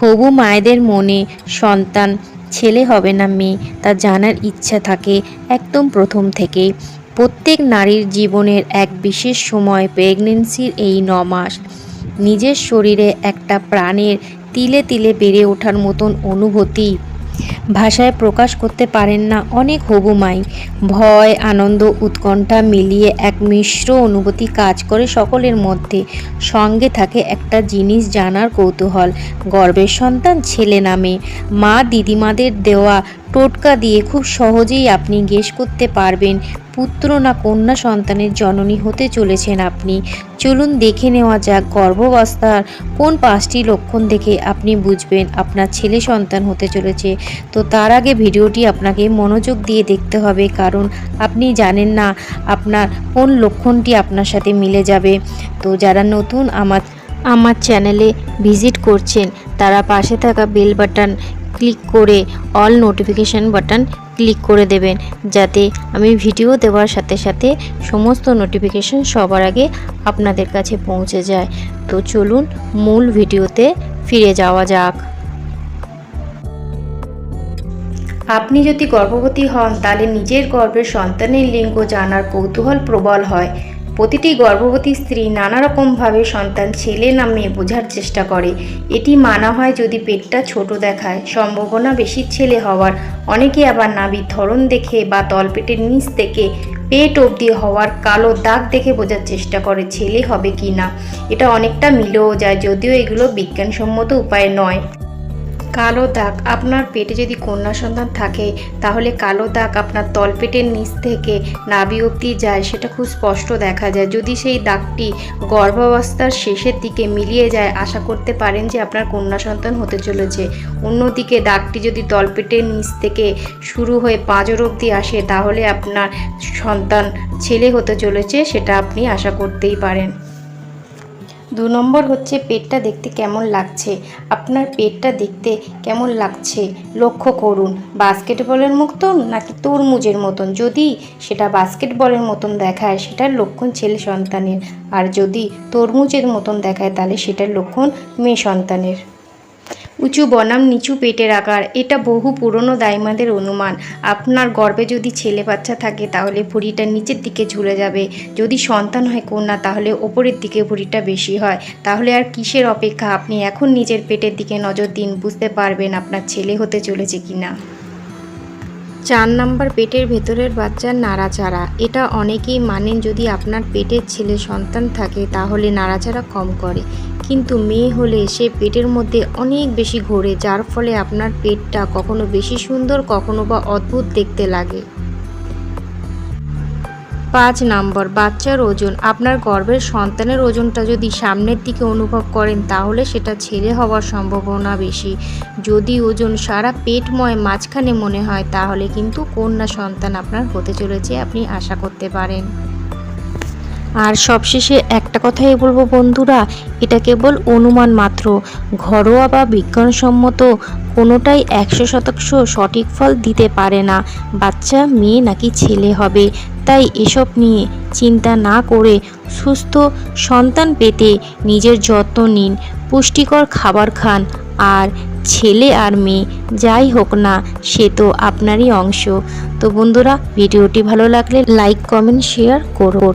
হবু মায়েদের মনে সন্তান, ছেলে হবে না মেয়ে, তা জানার ইচ্ছা থাকে একদম প্রথম থেকেই। প্রত্যেক নারীর জীবনের এক বিশেষ সময় প্রেগনেন্সির এই ন মাস। নিজের শরীরে একটা প্রাণের তিলে তিলে বেড়ে ওঠার মতন অনুভূতি। ভাষায় প্রকাশ করতে পারেন না অনেক হবু মাই ভয়, আনন্দ, উৎকণ্ঠা মিলিয়ে এক মিশ্র অনুভূতি কাজ করে সকলের মধ্যে। সঙ্গে থাকে একটা জিনিস জানার কৌতূহল। গর্বের সন্তান ছেলে নামে মা, দিদিমাদের দেওয়া টোটকা দিয়ে খুব সহজেই আপনি গেস করতে পারবেন। পুত্র না কন্যা সন্তানের জননী হতে চলেছেন আপনি। চলুন দেখে নেওয়া যাক গর্ভাবস্থার কোন পাঁচটি লক্ষণ দেখে আপনি বুঝবেন আপনার ছেলে সন্তান হতে চলেছে। তো তার আগে ভিডিওটি আপনাকে মনোযোগ দিয়ে দেখতে হবে, কারণ আপনি জানেন না আপনার কোন লক্ষণটি আপনার সাথে মিলে যাবে। তো যারা নতুন আমার আমার চ্যানেলে ভিজিট করছেন, তারা পাশে থাকা বেল বাটন ক্লিক করে অল নোটিফিকেশান বাটন ক্লিক করে দেবেন, যাতে আমি ভিডিও দেওয়ার সাথে সাথে সমস্ত নোটিফিকেশান সবার আগে আপনাদের কাছে পৌঁছে যায়। তো চলুন মূল ভিডিওতে ফিরে যাওয়া যাক। আপনি যদি গর্ভবতী হন, তাহলে নিজের গর্ভের সন্তানের লিঙ্গ জানার কৌতূহল প্রবল হয়। প্রতিটি গর্ভবতী স্ত্রী নানা রকমভাবে সন্তান ছেলে না মেয়ে বোঝার চেষ্টা করে। এটি মানা হয় যদি পেটটা ছোট দেখায়। সম্ভাবনা বেশি ছেলে হওয়ার। অনেকে আবার নাভির ধরন দেখে বা তলপেটের নিচ থেকে পেট অবধি হওয়ার কালো দাগ দেখে বোঝার চেষ্টা করে ছেলে হবে কি না এটা অনেকটা মিলেও যায়, যদিও এগুলো বিজ্ঞানসম্মত উপায় নয়। কালো দাগ আপনার পেটে যদি কন্যা সন্তান থাকে, তাহলে কালো দাগ আপনার তলপেটের নিচ থেকে নাভি অবধি যায়, সেটা খুব স্পষ্ট দেখা যায়। যদি সেই দাগটি গর্ভাবস্থার শেষের দিকে মিলিয়ে যায়, আশা করতে পারেন যে আপনার কন্যা সন্তান হতে চলেছে। অন্যদিকে দাগটি যদি তলপেটের নিচ থেকে শুরু হয়ে পাঁজর অবধি আসে, তাহলে আপনার সন্তান ছেলে হতে চলেছে, সেটা আপনি আশা করতেই পারেন। দু নম্বর হচ্ছে পেটটা দেখতে কেমন লাগছে। আপনার পেটটা দেখতে কেমন লাগছে? লক্ষ্য করুন, বাস্কেটবলের মতন নাকি তরমুজের মতন? যদি সেটা বাস্কেটবলের মতন দেখায়, সেটার লক্ষণ ছেলে সন্তানের। আর যদি তরমুজের মতন দেখায়, তাহলে সেটার লক্ষণ মেয়ে সন্তানের। উঁচু বনাম নিচু পেটের আকার, এটা বহু পুরনো দাইমাদের অনুমান। আপনার গর্ভে যদি ছেলে বাচ্চা থাকে, তাহলে ভুঁড়িটা নিচের দিকে ঝুলে যাবে। যদি সন্তান হয় কন্যা, তাহলে ওপরের দিকে ভুঁড়িটা বেশি হয়। তাহলে আর কিসের অপেক্ষা? আপনি এখন নিজের পেটের দিকে নজর দিন, বুঝতে পারবেন আপনার ছেলে হতে চলেছে কিনা। চার নাম্বার পেটের ভেতরের বাচ্চার নাড়াচাড়া। এটা অনেকেই মানেন, যদি আপনার পেটের ছেলে সন্তান থাকে, তাহলে নাড়াচাড়া কম করে। কিন্তু মেয়ে হলে সে পেটের মধ্যে অনেক বেশি ঘোরে, যার ফলে আপনার পেটটা কখনো বেশি সুন্দর, কখনো বা অদ্ভুত দেখতে লাগে। পাঁচ নম্বর, বাচ্চার ওজন। আপনার গর্ভের সন্তানের ওজনটা যদি সামনের দিকে অনুভব করেন, তাহলে সেটা ছেলে হওয়ার সম্ভাবনা বেশি। যদি ওজন সারা পেটময় মাঝখানে মনে হয়, তাহলে কিন্তু কন্যা সন্তান আপনার হতে চলেছে, আপনি আশা করতে পারেন। আর সবশেষে একটা কথাই বলব বন্ধুরা, এটা কেবল অনুমান মাত্র। ঘরোয়া বা বিজ্ঞানসম্মত কোনোটাই একশো শতাংশ সঠিক ফল দিতে পারে না। বাচ্চা, মেয়ে নাকি ছেলে হবে। তাই এসব নিয়ে চিন্তা না করে সুস্থ সন্তান পেতে নিজের যত্ন নিন। পুষ্টিকর খাবার খান। আর ছেলে আর মেয়ে, যাই হোক না, সে তো আপনারই অংশ। তো বন্ধুরা, ভিডিওটি ভালো লাগলে লাইক, কমেন্ট, শেয়ার করো